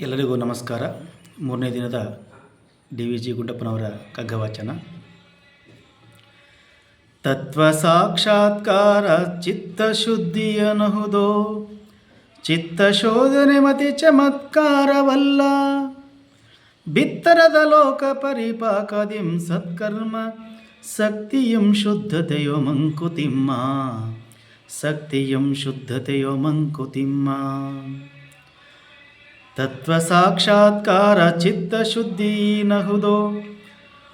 ಎಲ್ಲರಿಗೂ ನಮಸ್ಕಾರ. ಮೂರನೇ ದಿನದ ಡಿ ವಿ ಜಿ ಗುಂಡಪ್ಪನವರ ಕಗ್ಗವಾಚನ ತತ್ವ ಸಾಕ್ಷಾತ್ಕಾರ ಚಿತ್ತಶುದ್ಧಿಯನಹುದೋ ಚಿತ್ತ ಶೋಧನೆ ಮತಿ ಚಮತ್ಕಾರವಲ್ಲ. ಬಿತ್ತರದ ಲೋಕ ಪರಿಪಾಕದಿಂ ಸತ್ಕರ್ಮ, ಸಕ್ತಿಯಂ ಶುದ್ಧತೆಯೋ ಮಂಕುತಿಮ್ಮ, ಸಕ್ತಿಯಂ ಶುದ್ಧತೆಯೋ ಮಂಕುತಿಮ್ಮ. ತತ್ವ ಸಾಕ್ಷಾತ್ಕಾರ ಚಿತ್ತಶುದ್ಧಿ ನಹುದೋ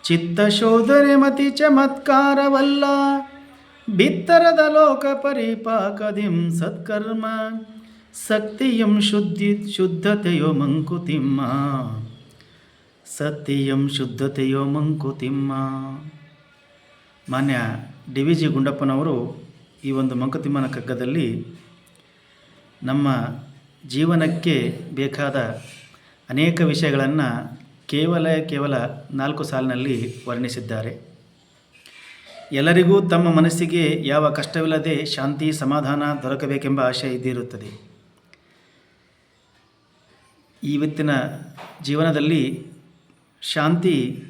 ಚಿತ್ತಶೋಧನೆ ಮತಿ ಚಮತ್ಕಾರವಲ್ಲ ಬಿತ್ತರದ ಲೋಕ ಪರಿಪಾಕದಿಂ ಸತ್ಕರ್ಮ. ಸಕ್ತಿಯಂ ಶುದ್ಧಿ ಶುದ್ಧತೆಯೋ ಮಂಕುತಿಮ್ಮ. ಸತ್ಯಂ ಶುದ್ಧತೆಯೋ ಮಂಕುತಿಮ್ಮ. ಮಾನ್ಯ ಡಿ ವಿ ಜಿ ಗುಂಡಪ್ಪನವರು ಈ ಒಂದು ಮಂಕುತಿಮ್ಮನ ಕಗ್ಗದಲ್ಲಿ ನಮ್ಮ ಜೀವನಕ್ಕೆ ಬೇಕಾದ ಅನೇಕ ವಿಷಯಗಳನ್ನು ಕೇವಲ ಕೇವಲ ನಾಲ್ಕು ಸಾಲಿನಲ್ಲಿ ವರ್ಣಿಸಿದ್ದಾರೆ. ಎಲ್ಲರಿಗೂ ತಮ್ಮ ಮನಸ್ಸಿಗೆ ಯಾವ ಕಷ್ಟವಿಲ್ಲದೆ ಶಾಂತಿ, ಸಮಾಧಾನ ದೊರಕಬೇಕೆಂಬ ಆಶೆ ಇದ್ದಿರುತ್ತದೆ. ಇವತ್ತಿನ ಜೀವನದಲ್ಲಿ ಶಾಂತಿ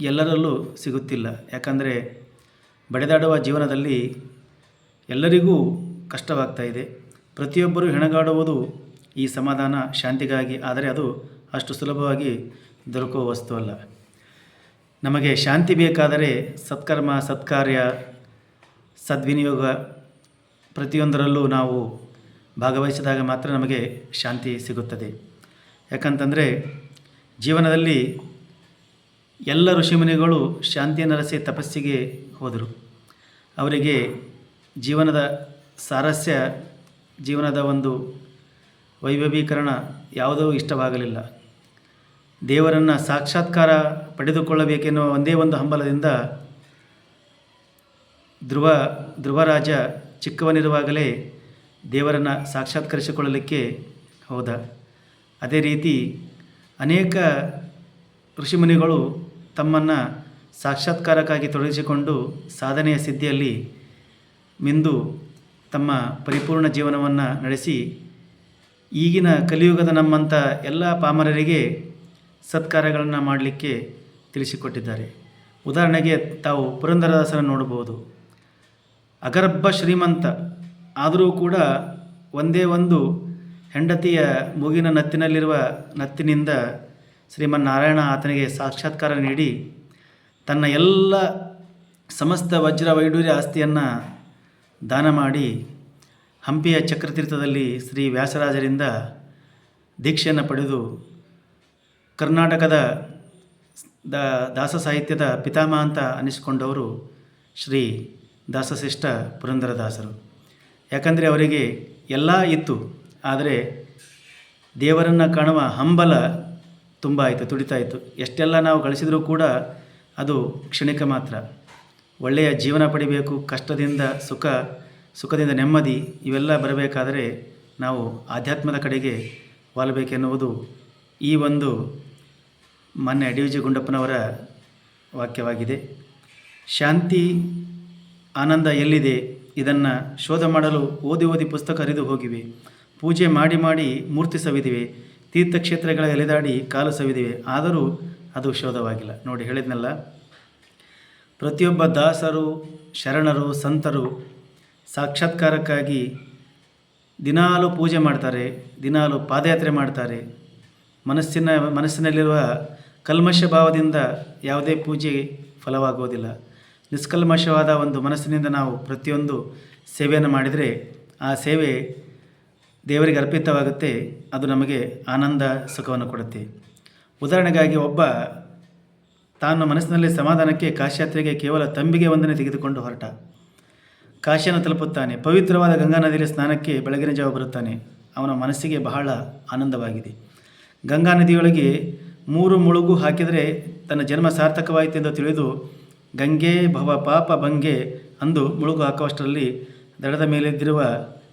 ಎಲ್ಲರಲ್ಲೂ ಸಿಗುತ್ತಿಲ್ಲ. ಯಾಕಂದರೆ ಬಡಿದಾಡುವ ಜೀವನದಲ್ಲಿ ಎಲ್ಲರಿಗೂ ಕಷ್ಟವಾಗ್ತಾ ಇದೆ. ಪ್ರತಿಯೊಬ್ಬರು ಹೆಣಗಾಡುವುದು ಈ ಸಮಾಧಾನ ಶಾಂತಿಗಾಗಿ, ಆದರೆ ಅದು ಅಷ್ಟು ಸುಲಭವಾಗಿ ದೊರಕುವ ವಸ್ತು ಅಲ್ಲ. ನಮಗೆ ಶಾಂತಿ ಬೇಕಾದರೆ ಸತ್ಕರ್ಮ, ಸತ್ಕಾರ್ಯ, ಸದ್ವಿನಿಯೋಗ ಪ್ರತಿಯೊಂದರಲ್ಲೂ ನಾವು ಭಾಗವಹಿಸಿದಾಗ ಮಾತ್ರ ನಮಗೆ ಶಾಂತಿ ಸಿಗುತ್ತದೆ. ಯಾಕಂತಂದರೆ ಜೀವನದಲ್ಲಿ ಎಲ್ಲ ಋಷಿಮುನಿಗಳು ಶಾಂತಿಯನ್ನು ನರಸಿ ತಪಸ್ಸಿಗೆ ಹೋದರು. ಅವರಿಗೆ ಜೀವನದ ಸಾರಸ್ಯ, ಜೀವನದ ಒಂದು ವೈಭವೀಕರಣ ಯಾವುದೂ ಇಷ್ಟವಾಗಲಿಲ್ಲ. ದೇವರನ್ನು ಸಾಕ್ಷಾತ್ಕಾರ ಪಡೆದುಕೊಳ್ಳಬೇಕೆನ್ನುವ ಒಂದೇ ಒಂದು ಹಂಬಲದಿಂದ ಧ್ರುವ, ಧ್ರುವರಾಜ ಚಿಕ್ಕವನಿರುವಾಗಲೇ ದೇವರನ್ನು ಸಾಕ್ಷಾತ್ಕರಿಸಿಕೊಳ್ಳಲಿಕ್ಕೆ ಹೋದ. ಅದೇ ರೀತಿ ಅನೇಕ ಋಷಿಮುನಿಗಳು ತಮ್ಮನ್ನು ಸಾಕ್ಷಾತ್ಕಾರಕ್ಕಾಗಿ ತೊಡಗಿಸಿಕೊಂಡು ಸಾಧನೆಯ ಸಿದ್ಧಿಯಲ್ಲಿ ಮಿಂದು ತಮ್ಮ ಪರಿಪೂರ್ಣ ಜೀವನವನ್ನು ನಡೆಸಿ ಈಗಿನ ಕಲಿಯುಗದ ನಮ್ಮಂಥ ಎಲ್ಲ ಪಾಮರರಿಗೆ ಸತ್ಕಾರ್ಯಗಳನ್ನು ಮಾಡಲಿಕ್ಕೆ ತಿಳಿಸಿಕೊಟ್ಟಿದ್ದಾರೆ. ಉದಾಹರಣೆಗೆ ತಾವು ಪುರಂದರದಾಸರನ್ನು ನೋಡಬಹುದು. ಅಗರ್ಭ ಶ್ರೀಮಂತ, ಆದರೂ ಕೂಡ ಒಂದೇ ಒಂದು ಹೆಂಡತಿಯ ಮೂಗಿನ ನತ್ತಿನಲ್ಲಿರುವ ನತ್ತಿನಿಂದ ಶ್ರೀಮನ್ನಾರಾಯಣ ಆತನಿಗೆ ಸಾಕ್ಷಾತ್ಕಾರ ನೀಡಿ, ತನ್ನ ಎಲ್ಲ ಸಮಸ್ತ ವಜ್ರ ವೈಡೂರ್ಯ ಆಸ್ತಿಯನ್ನು ದಾನ ಮಾಡಿ ಹಂಪಿಯ ಚಕ್ರತೀರ್ಥದಲ್ಲಿ ಶ್ರೀ ವ್ಯಾಸರಾಜರಿಂದ ದೀಕ್ಷೆಯನ್ನು ಪಡೆದು ಕರ್ನಾಟಕದ ದಾಸ ಸಾಹಿತ್ಯದ ಪಿತಾಮಹ ಅಂತ ಅನಿಸಿಕೊಂಡವರು ಶ್ರೀ ದಾಸಶ್ರೇಷ್ಠ ಪುರಂದರದಾಸರು. ಯಾಕಂದರೆ ಅವರಿಗೆ ಎಲ್ಲ ಇತ್ತು, ಆದರೆ ದೇವರನ್ನು ಕಾಣುವ ಹಂಬಲ ತುಂಬ ಆಯಿತು, ತುಡಿತಾ ಇತ್ತು. ಎಷ್ಟೆಲ್ಲ ನಾವು ಗಳಿಸಿದರೂ ಕೂಡ ಅದು ಕ್ಷಣಿಕ ಮಾತ್ರ. ಒಳ್ಳೆಯ ಜೀವನ ಪಡಿಬೇಕು, ಕಷ್ಟದಿಂದ ಸುಖ ಸುಖದಿಂದ ನೆಮ್ಮದಿ ಇವೆಲ್ಲ ಬರಬೇಕಾದರೆ ನಾವು ಆಧ್ಯಾತ್ಮದ ಕಡೆಗೆ ವಾಲಬೇಕೆನ್ನುವುದು ಈ ಒಂದು ಮಾನ್ಯ ಡಿ ವಿ ಜಿ ಗುಂಡಪ್ಪನವರ ವಾಕ್ಯವಾಗಿದೆ. ಶಾಂತಿ, ಆನಂದ ಎಲ್ಲಿದೆ? ಇದನ್ನು ಶೋಧ ಮಾಡಲು ಓದಿ ಓದಿ ಪುಸ್ತಕ ಹರಿದು ಹೋಗಿವೆ. ಪೂಜೆ ಮಾಡಿ ಮಾಡಿ ಮೂರ್ತಿ ಸವಿದಿವೆ. ತೀರ್ಥಕ್ಷೇತ್ರಗಳ ಎಲೆದಾಡಿ ಕಾಲು ಸವಿದಿವೆ. ಆದರೂ ಅದು ಶೋಧವಾಗಿಲ್ಲ. ನೋಡಿ ಹೇಳಿದ್ನಲ್ಲ. ಪ್ರತಿಯೊಬ್ಬ ದಾಸರು, ಶರಣರು, ಸಂತರು ಸಾಕ್ಷಾತ್ಕಾರಕ್ಕಾಗಿ ದಿನಾಲು ಪೂಜೆ ಮಾಡ್ತಾರೆ, ದಿನಾಲು ಪಾದಯಾತ್ರೆ ಮಾಡ್ತಾರೆ. ಮನಸ್ಸಿನ, ಮನಸ್ಸಿನಲ್ಲಿರುವ ಕಲ್ಮಶ ಭಾವದಿಂದ ಯಾವುದೇ ಪೂಜೆ ಫಲವಾಗುವುದಿಲ್ಲ. ನಿಷ್ಕಲ್ಮಶವಾದ ಒಂದು ಮನಸ್ಸಿನಿಂದ ನಾವು ಪ್ರತಿಯೊಂದು ಸೇವೆಯನ್ನು ಮಾಡಿದರೆ ಆ ಸೇವೆ ದೇವರಿಗೆ ಅರ್ಪಿತವಾಗುತ್ತೆ, ಅದು ನಮಗೆ ಆನಂದ ಸುಖವನ್ನು ಕೊಡುತ್ತೆ. ಉದಾಹರಣೆಗಾಗಿ ಒಬ್ಬ ತಾನು ಮನಸ್ಸಿನಲ್ಲಿ ಸಮಾಧಾನಕ್ಕೆ, ಕಾಶಿಯಾತ್ರೆಗೆ ಕೇವಲ ತಂಬಿಗೆ ಒಂದನೇ ತೆಗೆದುಕೊಂಡು ಹೊರಟ. ಕಾಶಿಯನ್ನು ತಲುಪುತ್ತಾನೆ. ಪವಿತ್ರವಾದ ಗಂಗಾ ನದಿಯಲ್ಲಿ ಸ್ನಾನಕ್ಕೆ ಬೆಳಗಿನ ಜಾವ ಬರುತ್ತಾನೆ. ಅವನ ಮನಸ್ಸಿಗೆ ಬಹಳ ಆನಂದವಾಗಿದೆ. ಗಂಗಾ ನದಿಯೊಳಗೆ ಮೂರು ಮುಳುಗು ಹಾಕಿದರೆ ತನ್ನ ಜನ್ಮ ಸಾರ್ಥಕವಾಯಿತು ಎಂದು ತಿಳಿದು ಗಂಗೆ ಭವ ಪಾಪ ಭಂಗೆ ಅಂದು ಮುಳುಗು ಹಾಕುವಷ್ಟರಲ್ಲಿ ದಡದ ಮೇಲಿದ್ದಿರುವ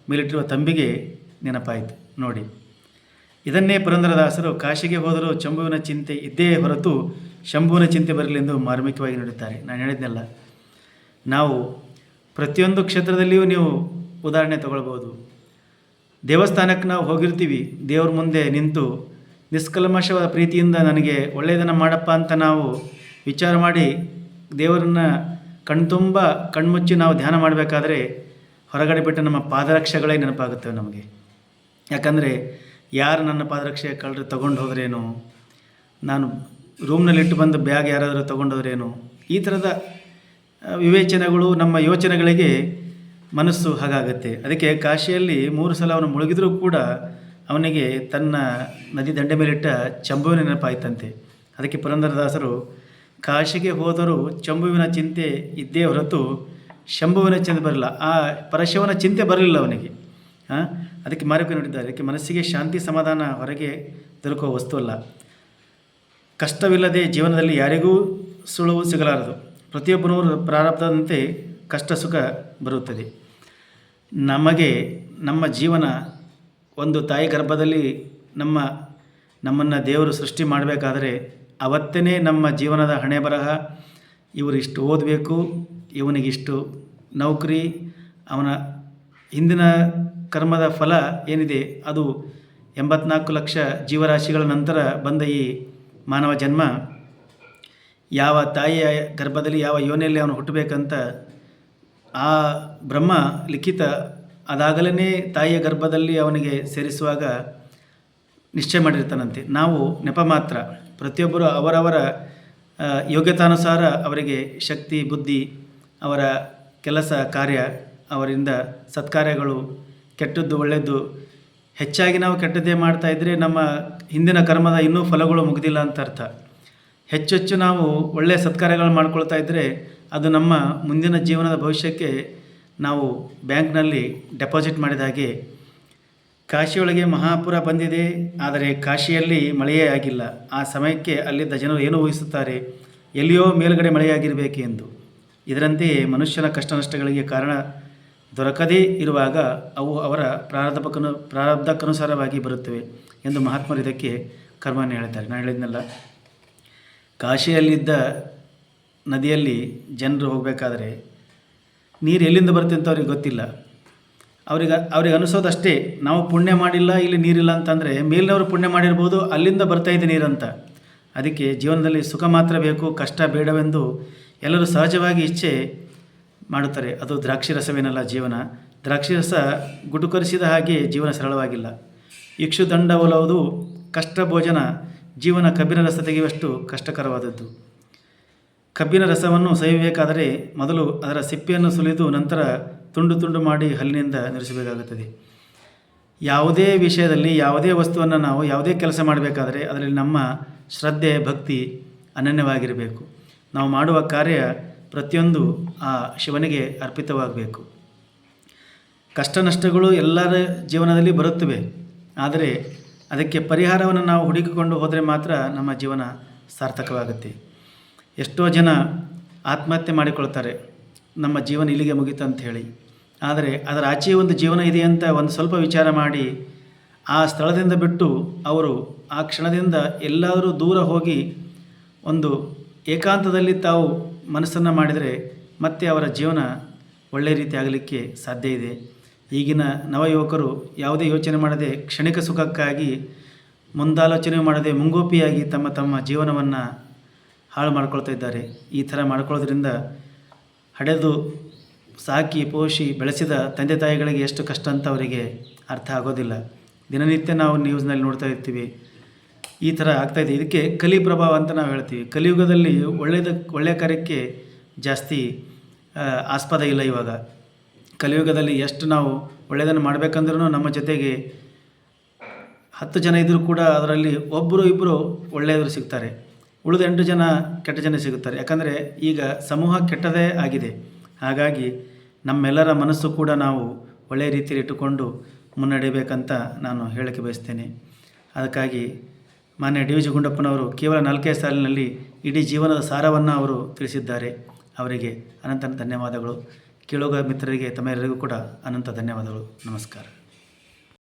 ಮೇಲಿಟ್ಟಿರುವ ತಂಬಿಗೆ ನೆನಪಾಯಿತು. ನೋಡಿ. ಇದನ್ನೇ ಪುರಂದರದಾಸರು ಕಾಶಿಗೆ ಹೋದರೂ ಶಂಭುವಿನ ಚಿಂತೆ ಇದ್ದೇ ಹೊರತು ಶಂಭುವಿನ ಚಿಂತೆ ಬರಲೆಂದು ಮಾರ್ಮಿಕವಾಗಿ ನುಡಿತಾರೆ ನಾನು ಹೇಳಿದ್ನಲ್ಲ, ನಾವು ಪ್ರತಿಯೊಂದು ಕ್ಷೇತ್ರದಲ್ಲಿಯೂ ನೀವು ಉದಾಹರಣೆ ತಗೊಳ್ಬೋದು ದೇವಸ್ಥಾನಕ್ಕೆ ನಾವು ಹೋಗಿರ್ತೀವಿ, ದೇವ್ರ ಮುಂದೆ ನಿಂತು ನಿಷ್ಕಲ್ಮಶವಾದ ಪ್ರೀತಿಯಿಂದ ನನಗೆ ಒಳ್ಳೆಯದನ್ನು ಮಾಡಪ್ಪ ಅಂತ ನಾವು ವಿಚಾರ ಮಾಡಿ ದೇವರನ್ನ ಕಣ್ತುಂಬ, ಕಣ್ಮುಚ್ಚಿ ನಾವು ಧ್ಯಾನ ಮಾಡಬೇಕಾದ್ರೆ ಹೊರಗಡೆ ಬಿಟ್ಟು ನಮ್ಮ ಪಾದರಕ್ಷೆಗಳೇ ನೆನಪಾಗುತ್ತವೆ ನಮಗೆ. ಯಾಕಂದರೆ ಯಾರು ನನ್ನ ಪಾದರಕ್ಷೆ ಕಳ್ಳರು ತೊಗೊಂಡು ಹೋದ್ರೇನು? ನಾನು ರೂಮ್ನಲ್ಲಿ ಇಟ್ಟು ಬಂದು ಬ್ಯಾಗ್ ಯಾರಾದರೂ ತೊಗೊಂಡೋದ್ರೇನು ಈ ಥರದ ವಿವೇಚನೆಗಳು ನಮ್ಮ ಯೋಚನೆಗಳಿಗೆ ಮನಸ್ಸು ಹಾಗಾಗುತ್ತೆ. ಅದಕ್ಕೆ ಕಾಶಿಯಲ್ಲಿ ಮೂರು ಸಲ ಅವನು ಮುಳುಗಿದರೂ ಕೂಡ ಅವನಿಗೆ ತನ್ನ ನದಿ ದಂಡೆ ಮೇಲಿಟ್ಟ ಚಂಬುವಿನ ನೆನಪಾಯ್ತಂತೆ. ಅದಕ್ಕೆ ಪುರಂದರದಾಸರು, ಕಾಶಿಗೆ ಹೋದರೂ ಚಂಬುವಿನ ಚಿಂತೆ ಇದ್ದೇ ಹೊರತು ಶಂಭುವಿನ ಚಿಂತೆ ಬರಲಿಲ್ಲ ಆ ಪರಶವನ ಚಿಂತೆ ಬರಲಿಲ್ಲ ಅವನಿಗೆ. ಹಾಂ ಅದಕ್ಕೆ ಮಾರಕ ನೋಡಿದ್ದಾರೆ. ಅದಕ್ಕೆ ಮನಸ್ಸಿಗೆ ಶಾಂತಿ ಸಮಾಧಾನ ಹೊರಗೆ ದೊರಕುವ ವಸ್ತು ಅಲ್ಲ. ಕಷ್ಟವಿಲ್ಲದೆ ಜೀವನದಲ್ಲಿ ಯಾರಿಗೂ ಸುಳುವು ಸಿಗಲಾರದು. ಪ್ರತಿಯೊಬ್ಬನೂ ಪ್ರಾರಬ್ಧದಂತೆ ಕಷ್ಟ ಸುಖ ಬರುತ್ತದೆ. ನಮಗೆ ನಮ್ಮ ಜೀವನ ಒಂದು ತಾಯಿ ಗರ್ಭದಲ್ಲಿ ನಮ್ಮ ನಮ್ಮನ್ನು ದೇವರು ಸೃಷ್ಟಿ ಮಾಡಬೇಕಾದರೆ ಅವತ್ತೇ ನಮ್ಮ ಜೀವನದ ಹಣೆ ಬರಹ, ಇವರು ಇಷ್ಟು ಓದಬೇಕು, ಇವನಿಗಿಷ್ಟು ನೌಕರಿ, ಅವನ ಹಿಂದಿನ ಕರ್ಮದ ಫಲ ಏನಿದೆ ಅದು ಎಂಬತ್ನಾಲ್ಕು ಲಕ್ಷ ಜೀವರಾಶಿಗಳ ನಂತರ ಬಂದ ಈ ಮಾನವ ಜನ್ಮ ಯಾವ ತಾಯಿಯ ಗರ್ಭದಲ್ಲಿ ಯಾವ ಯೋನೆಯಲ್ಲಿ ಅವನು ಹುಟ್ಟಬೇಕಂತ ಆ ಬ್ರಹ್ಮ ಲಿಖಿತ ಅದಾಗಲೇ ತಾಯಿಯ ಗರ್ಭದಲ್ಲಿ ಅವನಿಗೆ ಸೇರಿಸುವಾಗ ನಿಶ್ಚಯ ಮಾಡಿರ್ತಾನಂತೆ. ನಾವು ನೆಪ ಮಾತ್ರ. ಪ್ರತಿಯೊಬ್ಬರು ಅವರವರ ಯೋಗ್ಯತಾನುಸಾರ ಅವರಿಗೆ ಶಕ್ತಿ, ಬುದ್ಧಿ, ಅವರ ಕೆಲಸ, ಕಾರ್ಯ, ಅವರಿಂದ ಸತ್ಕಾರ್ಯಗಳು ಕೆಟ್ಟದ್ದು ಒಳ್ಳೆಯದು ಹೆಚ್ಚಾಗಿ ನಾವು ಕೆಟ್ಟದ್ದೇ ಮಾಡ್ತಾ ಇದ್ದರೆ ನಮ್ಮ ಹಿಂದಿನ ಕರ್ಮದ ಇನ್ನೂ ಫಲಗಳು ಮುಗಿದಿಲ್ಲ ಅಂತ ಅರ್ಥ. ಹೆಚ್ಚು ಹೆಚ್ಚು ನಾವು ಒಳ್ಳೆಯ ಸತ್ಕಾರ್ಯಗಳು ಮಾಡ್ಕೊಳ್ತಾ ಇದ್ದರೆ ಅದು ನಮ್ಮ ಮುಂದಿನ ಜೀವನದ ಭವಿಷ್ಯಕ್ಕೆ ನಾವು ಬ್ಯಾಂಕ್ನಲ್ಲಿ ಡೆಪಾಸಿಟ್ ಮಾಡಿದ ಹಾಗೆ ಕಾಶಿಯೊಳಗೆ ಮಹಾಪುರ ಬಂದಿದೆ, ಆದರೆ ಕಾಶಿಯಲ್ಲಿ ಮಳೆಯೇ ಆಗಿಲ್ಲ. ಆ ಸಮಯಕ್ಕೆ ಅಲ್ಲಿದ್ದ ಜನರು ಏನು ಊಹಿಸುತ್ತಾರೆ? ಎಲ್ಲಿಯೋ ಮೇಲುಗಡೆ ಮಳೆಯಾಗಿರಬೇಕು ಎಂದು ಇದರಂತೆಯೇ ಮನುಷ್ಯನ ಕಷ್ಟ ನಷ್ಟಗಳಿಗೆ ಕಾರಣ ದೊರಕದೇ ಇರುವಾಗ ಅವು ಅವರ ಪ್ರಾರಬ್ಧಕ್ಕನು ಪ್ರಾರಬ್ಧಕ್ಕನುಸಾರವಾಗಿ ಬರುತ್ತವೆ ಎಂದು ಮಹಾತ್ಮರು ಇದಕ್ಕೆ ಕರ್ಮವನ್ನು ಹೇಳ್ತಾರೆ. ನಾನು ಹೇಳಿದ್ನಲ್ಲ ಕಾಶಿಯಲ್ಲಿದ್ದ ನದಿಯಲ್ಲಿ ಜನರು ಹೋಗಬೇಕಾದ್ರೆ ನೀರು ಎಲ್ಲಿಂದ ಬರುತ್ತೆ ಅಂತ ಅವ್ರಿಗೆ ಗೊತ್ತಿಲ್ಲ. ಅವ್ರಿಗೆ ಅವ್ರಿಗೆ ಅನಿಸೋದಷ್ಟೇ, ನಾವು ಪುಣ್ಯ ಮಾಡಿಲ್ಲ, ಇಲ್ಲಿ ನೀರಿಲ್ಲ ಅಂತಂದರೆ ಮೇಲಿನವರು ಪುಣ್ಯ ಮಾಡಿರ್ಬೋದು, ಅಲ್ಲಿಂದ ಬರ್ತಾ ಇದೆ ನೀರಂತ. ಅದಕ್ಕೆ ಜೀವನದಲ್ಲಿ ಸುಖ ಮಾತ್ರ ಬೇಕು, ಕಷ್ಟ ಬೇಡವೆಂದು ಎಲ್ಲರೂ ಸಹಜವಾಗಿ ಇಚ್ಛೆ ಮಾಡುತ್ತಾರೆ. ಅದು ದ್ರಾಕ್ಷಿ ರಸವೇನಲ್ಲ ಜೀವನ. ದ್ರಾಕ್ಷಿ ರಸ ಗುಟುಕರಿಸಿದ ಹಾಗೆ ಜೀವನ ಸರಳವಾಗಿಲ್ಲ. ಇಕ್ಷುದಂಡ ಒಲವುದು ಕಷ್ಟ ಭೋಜನ ಜೀವನ ಕಬ್ಬಿನ ರಸ ತೆಗೆಯುವಷ್ಟು ಕಷ್ಟಕರವಾದದ್ದು. ಕಬ್ಬಿನ ರಸವನ್ನು ಸವಿಯಬೇಕಾದರೆ ಮೊದಲು ಅದರ ಸಿಪ್ಪೆಯನ್ನು ಸುಲಿದು ನಂತರ ತುಂಡು ತುಂಡು ಮಾಡಿ ಹಲ್ಲಿನಿಂದ ನಿರಿಸಬೇಕಾಗುತ್ತದೆ. ಯಾವುದೇ ವಿಷಯದಲ್ಲಿ ಯಾವುದೇ ವಸ್ತುವನ್ನು ನಾವು ಯಾವುದೇ ಕೆಲಸ ಮಾಡಬೇಕಾದರೆ ಅದರಲ್ಲಿ ನಮ್ಮ ಶ್ರದ್ಧೆ, ಭಕ್ತಿ ಅನನ್ಯವಾಗಿರಬೇಕು. ನಾವು ಮಾಡುವ ಕಾರ್ಯ ಪ್ರತಿಯೊಂದು ಆ ಶಿವನಿಗೆ ಅರ್ಪಿತವಾಗಬೇಕು. ಕಷ್ಟ ನಷ್ಟಗಳು ಎಲ್ಲರ ಜೀವನದಲ್ಲಿ ಬರುತ್ತವೆ. ಆದರೆ ಅದಕ್ಕೆ ಪರಿಹಾರವನ್ನು ನಾವು ಹುಡುಕಿಕೊಂಡು ಹೋದರೆ ಮಾತ್ರ ನಮ್ಮ ಜೀವನ ಸಾರ್ಥಕವಾಗುತ್ತೆ. ಎಷ್ಟೋ ಜನ ಆತ್ಮಹತ್ಯೆ ಮಾಡಿಕೊಳ್ತಾರೆ. ನಮ್ಮ ಜೀವನ ಇಲ್ಲಿಗೆ ಮುಗೀತು ಅಂತ ಹೇಳಿ. ಆದರೆ ಅದರ ಆಚೆ ಒಂದು ಜೀವನ ಇದೆ ಅಂತ ಒಂದು ಸ್ವಲ್ಪ ವಿಚಾರ ಮಾಡಿ ಆ ಸ್ಥಳದಿಂದ ಬಿಟ್ಟು ಅವರು ಆ ಕ್ಷಣದಿಂದ ಎಲ್ಲಾದರೂ ದೂರ ಹೋಗಿ ಒಂದು ಏಕಾಂತದಲ್ಲಿ ತಾವು ಮನಸ್ಸನ್ನು ಮಾಡಿದರೆ ಮತ್ತೆ ಅವರ ಜೀವನ ಒಳ್ಳೆಯ ರೀತಿ ಆಗಲಿಕ್ಕೆ ಸಾಧ್ಯ ಇದೆ. ಈಗಿನ ನವಯುವಕರು ಯಾವುದೇ ಯೋಚನೆ ಮಾಡದೆ ಕ್ಷಣಿಕ ಸುಖಕ್ಕಾಗಿ, ಮುಂದಾಲೋಚನೆ ಮಾಡದೆ ಮುಂಗೋಪಿಯಾಗಿ ತಮ್ಮ ತಮ್ಮ ಜೀವನವನ್ನು ಹಾಳು ಮಾಡ್ಕೊಳ್ತಾ ಇದ್ದಾರೆ. ಈ ಥರ ಮಾಡ್ಕೊಳ್ಳೋದ್ರಿಂದ ಹಡೆದು ಸಾಕಿ ಪೋಷಿ ಬೆಳೆಸಿದ ತಂದೆ ತಾಯಿಗಳಿಗೆ ಎಷ್ಟು ಕಷ್ಟ ಅಂತ ಅವರಿಗೆ ಅರ್ಥ ಆಗೋದಿಲ್ಲ. ದಿನನಿತ್ಯ ನಾವು ನ್ಯೂಸ್ನಲ್ಲಿ ನೋಡ್ತಾ ಇರ್ತೀವಿ. ಈ ಥರ ಆಗ್ತಾಯಿದೆ ಇದಕ್ಕೆ ಕಲಿ ಪ್ರಭಾವ ಅಂತ ನಾವು ಹೇಳ್ತೀವಿ. ಕಲಿಯುಗದಲ್ಲಿ ಒಳ್ಳೆಯದಕ್ಕೆ ಒಳ್ಳೆಯ ಕಾರ್ಯಕ್ಕೆ ಜಾಸ್ತಿ ಆಸ್ಪದ ಇಲ್ಲ ಇವಾಗ. ಕಲಿಯುಗದಲ್ಲಿ ಎಷ್ಟು ನಾವು ಒಳ್ಳೆಯದನ್ನು ಮಾಡಬೇಕಂದ್ರೂ ನಮ್ಮ ಜೊತೆಗೆ ಹತ್ತು ಜನ ಇದ್ದರೂ ಕೂಡ ಅದರಲ್ಲಿ ಒಬ್ಬರು ಇಬ್ಬರು ಒಳ್ಳೆಯವರು ಸಿಗ್ತಾರೆ. ಉಳಿದ ಎಂಟು ಜನ ಕೆಟ್ಟ ಜನ ಸಿಗುತ್ತಾರೆ. ಯಾಕಂದರೆ ಈಗ ಸಮೂಹ ಕೆಟ್ಟದೇ ಆಗಿದೆ. ಹಾಗಾಗಿ ನಮ್ಮೆಲ್ಲರ ಮನಸ್ಸು ಕೂಡ ನಾವು ಒಳ್ಳೆಯ ರೀತಿಯಲ್ಲಿ ಇಟ್ಟುಕೊಂಡು ಮುನ್ನಡೆಯಬೇಕಂತ ನಾನು ಹೇಳಕ್ಕೆ ಬಯಸ್ತೇನೆ. ಅದಕ್ಕಾಗಿ ಮಾನ್ಯ ಡಿ ವಿ ಜಿ ಗುಂಡಪ್ಪನವರು ಕೇವಲ ನಾಲ್ಕೇ ಸಾಲಿನಲ್ಲಿ ಇಡೀ ಜೀವನದ ಸಾರವನ್ನು ಅವರು ತಿಳಿಸಿದ್ದಾರೆ. ಅವರಿಗೆ ಅನಂತನ ಧನ್ಯವಾದಗಳು. ಕೇಳುಗ ಮಿತ್ರರಿಗೆ ತಮ್ಮೆಲ್ಲರಿಗೂ ಕೂಡ ಅನಂತ ಧನ್ಯವಾದಗಳು. ನಮಸ್ಕಾರ.